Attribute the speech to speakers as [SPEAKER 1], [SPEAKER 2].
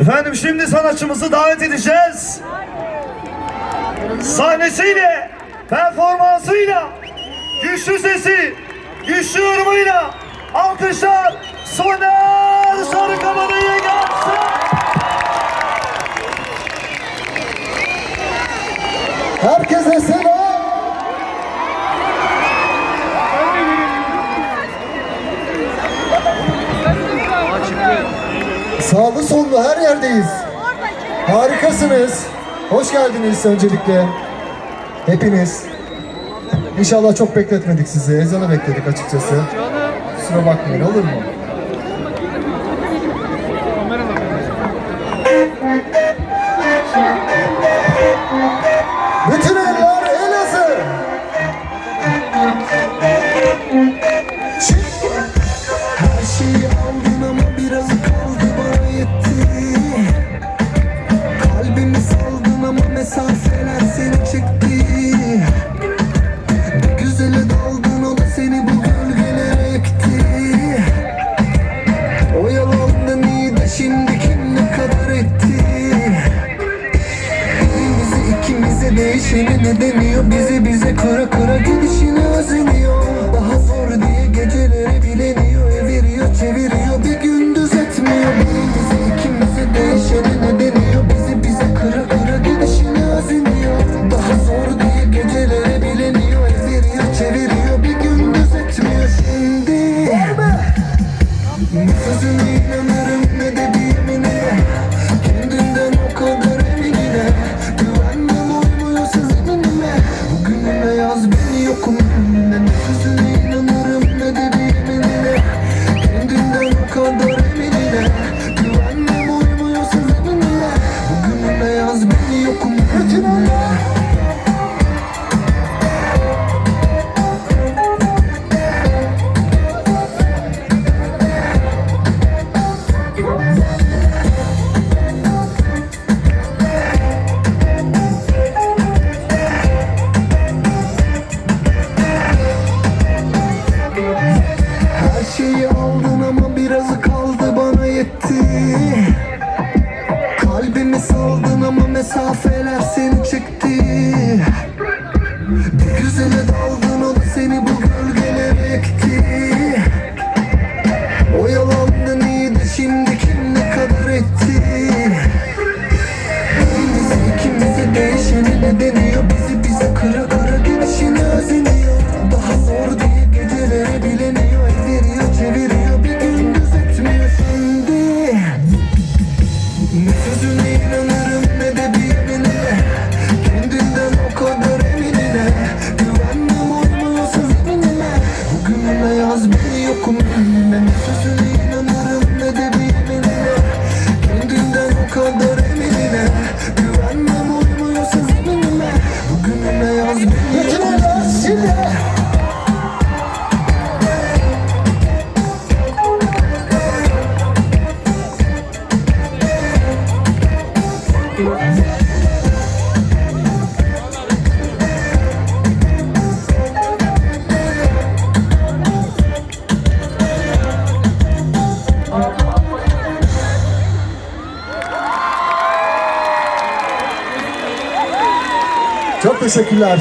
[SPEAKER 1] Efendim şimdi sanatçımızı davet edeceğiz. Sahnesiyle, performansıyla, güçlü sesi, güçlü yorumuyla alkışlar Soner Sarıkabalı'ya gelsin.
[SPEAKER 2] Herkese selam. Sağlı sollu her yerdeyiz. Harikasınız. Hoş geldiniz öncelikle. Hepiniz. İnşallah çok bekletmedik sizi. Ezanı bekledik açıkçası. Kusura bakmayın olur mu? Bütün
[SPEAKER 3] ama mesafeler seni çekti. Bir güzele daldın o da seni bu gölgelere ekti. O yalandan iyi de şimdi kim ne kadar etti? Birimizi ikimize değişeni ne deniyor? Bizi bize kıra kıra gidişini özeniyor. Daha zor diye geceleri bileniyor ne Saldın ama mesafeler seni çekti Ne sözüne inanırım ne de yeminine Kendinden o kadar eminine Güvenmem uymuyorsa zeminine Bugünüme yaz beni yokum önüne Ne sözüne inanırım ne de bir yeminine Kendinden o kadar
[SPEAKER 2] Çok teşekkürler.